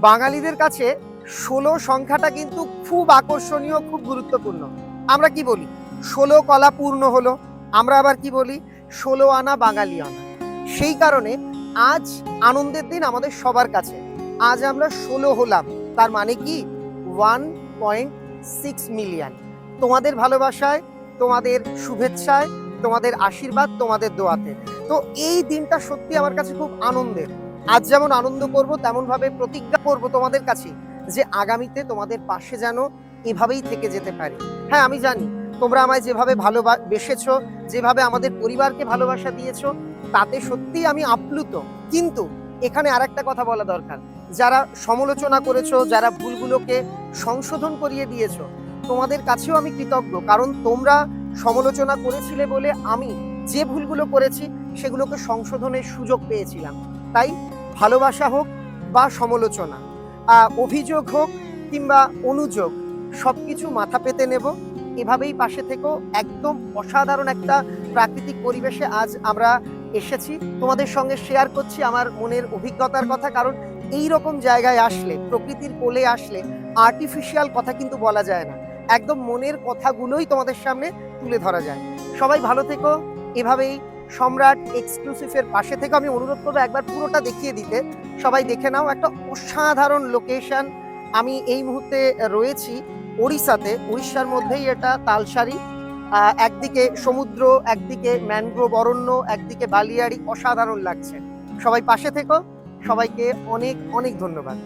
বাঙালিদের কাছে ষোলো সংখ্যাটা কিন্তু খুব আকর্ষণীয়, খুব গুরুত্বপূর্ণ। আমরা কি বলি? ষোলো কলা পূর্ণ হলো। আমরা আবার কি বলি? ষোলো আনা বাঙালি আনা। সেই কারণে আজ আনন্দের দিন আমাদের সবার কাছে। আজ আমরা ষোলো হলাম। তার মানে কি? ওয়ান পয়েন্ট সিক্স মিলিয়ন তোমাদের ভালোবাসায়, তোমাদের শুভেচ্ছায়, তোমাদের আশীর্বাদ তোমাদের দোয়াতে। তো এই দিনটা সত্যি আমার কাছে খুব আনন্দের। আজ যেমন আনন্দ করব তেমন ভাবে প্রতিজ্ঞা করব তোমাদের কাছে যে আগামীতে তোমাদের পাশে যেন এভাবেই থেকে যেতে পারি। হ্যাঁ আমি জানি তোমরা আমায় যেভাবে ভালোবেসেছো যেভাবে আমাদের পরিবারকে ভালোবাসা দিয়েছ, তাতে সত্যিই আমি আপ্লুত। কিন্তু এখানে আরেকটা কথা বলা দরকার। যারা সমালোচনা করেছ, যারা ভুলগুলোকে সংশোধন করিয়ে দিয়েছ, তোমাদের কাছেও আমি কৃতজ্ঞ। কারণ তোমরা সমালোচনা করেছিলে বলে আমি যে ভুলগুলো করেছি, সেগুলোকে সংশোধনের সুযোগ পেয়েছিলাম। তাই ভালোবাসা হোক বা সমালোচনা অভিযোগ হোক কিংবা অনুযোগ সব কিছু মাথা পেতে নেব। এভাবেই পাশে থেকেও একদম অসাধারণ একটা প্রাকৃতিক পরিবেশে আজ আমরা এসেছি। তোমাদের সঙ্গে শেয়ার করছি আমার মনের অভিজ্ঞতার কথা, কারণ এই রকম জায়গায় আসলে, প্রকৃতির কোলে আসলে আর্টিফিশিয়াল কথা কিন্তু বলা যায় না। একদম মনের কথাগুলোই তোমাদের সামনে তুলে ধরা যায়। সবাই ভালো থেকো। এভাবেই সম্রাট এক্সক্লুসিভের পাশে থেকে আমি অনুরোধ করব একবার পুরোটা দেখিয়ে দিতে। সবাই দেখে নাও, একটা অসাধারণ লোকেশন আমি এই মুহূর্তে রয়েছি ওড়িশাতে। উড়িষ্যার মধ্যেই এটা তালসারি একদিকে সমুদ্র, একদিকে ম্যানগ্রোভ অরণ্য, একদিকে বালিয়াড়ি, অসাধারণ লাগছে। সবাই পাশে থেকো। সবাইকে অনেক অনেক ধন্যবাদ।